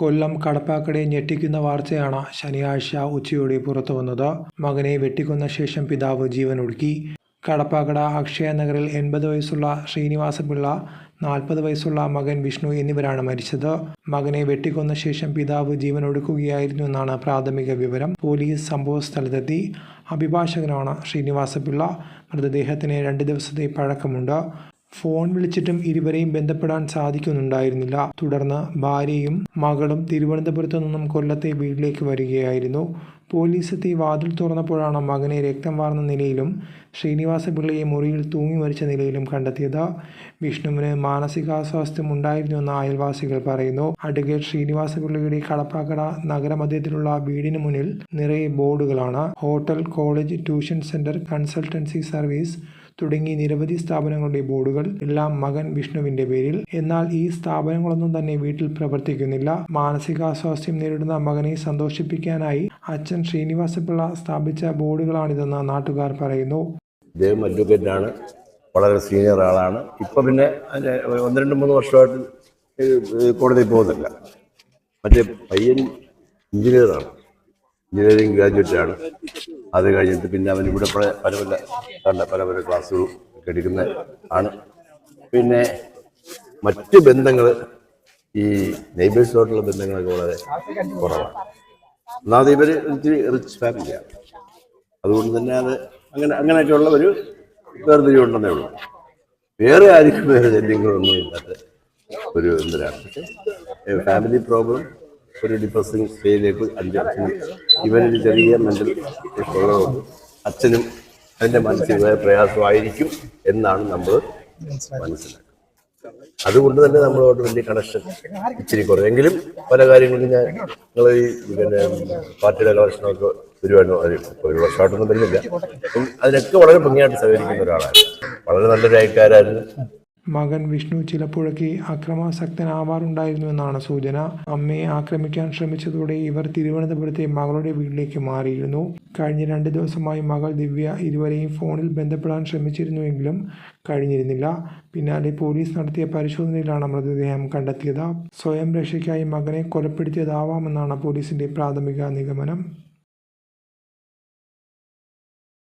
കൊല്ലം കടപ്പാക്കടയെ ഞെട്ടിക്കുന്ന വാർത്തയാണ് ശനിയാഴ്ച ഉച്ചയോടെ പുറത്തു വന്നത്. മകനെ വെട്ടിക്കൊന്ന ശേഷം പിതാവ് ജീവനൊടുക്കി. കടപ്പാക്കട അക്ഷയ നഗറിൽ എൺപത് വയസ്സുള്ള ശ്രീനിവാസപിള്ള നാൽപ്പത് വയസ്സുള്ള മകൻ വിഷ്ണു എന്നിവരാണ് മരിച്ചത്. മകനെ വെട്ടിക്കൊന്ന ശേഷം പിതാവ് ജീവനൊടുക്കുകയായിരുന്നു എന്നാണ് പ്രാഥമിക വിവരം. പോലീസ് സംഭവസ്ഥലത്തെത്തി അഭിഭാഷകനാണ് ശ്രീനിവാസപിള്ള. മൃതദേഹത്തിന് രണ്ട് ദിവസത്തെ പഴക്കമുണ്ട്. ഫോൺ വിളിച്ചിട്ടും ഇരുവരെയും ബന്ധപ്പെടാൻ സാധിക്കുന്നുണ്ടായിരുന്നില്ല. തുടർന്ന് ഭാര്യയും മകളും തിരുവനന്തപുരത്തു നിന്നും കൊല്ലത്തെ വീട്ടിലേക്ക് വരികയായിരുന്നു. പോലീസ് എത്തി വാതിൽ തുറന്നപ്പോഴാണ് മകനെ രക്തം വാർന്ന നിലയിലും ശ്രീനിവാസ പിള്ളയെ മുറിയിൽ തൂങ്ങി മരിച്ച നിലയിലും കണ്ടെത്തിയത്. വിഷ്ണുവിന് മാനസികാസ്വാസ്ഥ്യം ഉണ്ടായിരുന്നുവെന്ന് അയൽവാസികൾ പറയുന്നു. അഡ്വക്കേറ്റ് ശ്രീനിവാസ പിള്ളയുടെ കടപ്പാക്കട നഗരമധ്യത്തിലുള്ള വീടിന് മുന്നിൽ നിറയെ ബോർഡുകളാണ്. Hotel college tuition centre consultancy service തുടങ്ങി നിരവധി സ്ഥാപനങ്ങളുടെ ബോർഡുകൾ എല്ലാം മകൻ വിഷ്ണുവിന്റെ പേരിൽ. എന്നാൽ ഈ സ്ഥാപനങ്ങളൊന്നും തന്നെ വീട്ടിൽ പ്രവർത്തിക്കുന്നില്ല. മാനസികാസ്വാസ്ഥ്യം നേരിടുന്ന മകനെ സന്തോഷിപ്പിക്കാനായി അച്ഛൻ ശ്രീനിവാസപിള്ള സ്ഥാപിച്ച ബോർഡുകളാണിതെന്ന് നാട്ടുകാർ പറയുന്നു. വളരെ സീനിയർ ആളാണ്. ഇപ്പം പിന്നെ ഒന്ന് രണ്ട് മൂന്ന് വർഷമായിട്ട് കോടതി പോകുന്നില്ല. മറ്റേ പയ്യൻ എഞ്ചിനീയറാണ് എഞ്ചിനീയറിംഗ് ഗ്രാജുവേറ്റ് ആണ്. അത് കഴിഞ്ഞിട്ട് പിന്നെ അവൻ ഇവിടെ പല പല കണ്ട പല പല ക്ലാസ്സുകളും എടുക്കുന്ന ആണ്. പിന്നെ മറ്റ് ബന്ധങ്ങൾ ഈ നെയ്ബേഴ്സുമായിട്ടുള്ള ബന്ധങ്ങളൊക്കെ വളരെ കുറവാണ്. ഒന്നാമത് ഇവർ ഇത്തിരി റിച്ച് ഫാമിലിയാണ് അതുകൊണ്ട് തന്നെ അത് അങ്ങനെ അങ്ങനെയൊക്കെയുള്ള ഒരു വേർതിരിവുണ്ടെന്നേ ഉള്ളൂ. വേറെ ആർക്കും വേറെ ശല്യങ്ങളൊന്നും ഇല്ലാത്ത ഒരു എന്തിനാണ് ഫാമിലി പ്രോബ്ലം ഒരു ഡിപ്രസിങ് സ്റ്റേജിലേക്ക് അഞ്ച് ഇവനൊരു ചെറിയ മെന്റൽ ഉള്ളതുകൊണ്ട് അച്ഛനും അതിന്റെ മാനസികമായ പ്രയാസമായിരിക്കും എന്നാണ് നമ്മൾ മനസ്സിലാക്കുന്നത്. അതുകൊണ്ട് തന്നെ നമ്മളോട് വലിയ കണക്ഷൻ ഇച്ചിരി കുറവെങ്കിലും പല കാര്യങ്ങളും ഞാൻ നിങ്ങൾ ഈ പിന്നെ പാർട്ടിയുടെ കളക്ഷനൊക്കെ വരുവാനോ ഒരു വർഷമായിട്ടൊന്നും വരുന്നില്ല. അതിനൊക്കെ വളരെ ഭംഗിയായിട്ട് സഹകരിക്കുന്ന ഒരാളായിരുന്നു. വളരെ നല്ലൊരു അയൽക്കാരായിരുന്നു. മകൻ വിഷ്ണു ചിലപ്പോഴൊക്കെ അക്രമാസക്തനാവാറുണ്ടായിരുന്നുവെന്നാണ് സൂചന. അമ്മയെ ആക്രമിക്കാൻ ശ്രമിച്ചതോടെ ഇവർ തിരുവനന്തപുരത്തെ മകളുടെ വീട്ടിലേക്ക് മാറിയിരുന്നു. കഴിഞ്ഞ രണ്ട് ദിവസമായി മകൾ ദിവ്യ ഇരുവരെയും ഫോണിൽ ബന്ധപ്പെടാൻ ശ്രമിച്ചിരുന്നുവെങ്കിലും കഴിഞ്ഞിരുന്നില്ല. പിന്നാലെ പോലീസ് നടത്തിയ പരിശോധനയിലാണ് മൃതദേഹം കണ്ടെത്തിയത്. സ്വയം രക്ഷയ്ക്കായി മകനെ കൊലപ്പെടുത്തിയതാവാമെന്നാണ് പോലീസിന്റെ പ്രാഥമിക നിഗമനം.